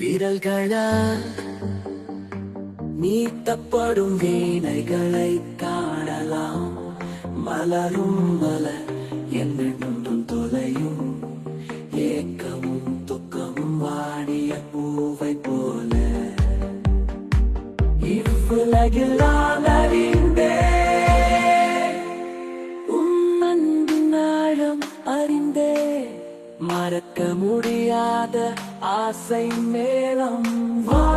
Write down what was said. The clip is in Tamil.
விரல்களால் நீத்தப்படும் வீணைகளை காணலாம். மலரும் மலர் என்னென்றும் தொலையும். ஏக்கமும் துக்கமும் வாடிய பூவை போல. இவ்வுலகில் நான் அறிந்தேன் உன் அன்பின் ஆழம் அறிந்தே. மறக்க முடியாத ஆசை மேலம் வா.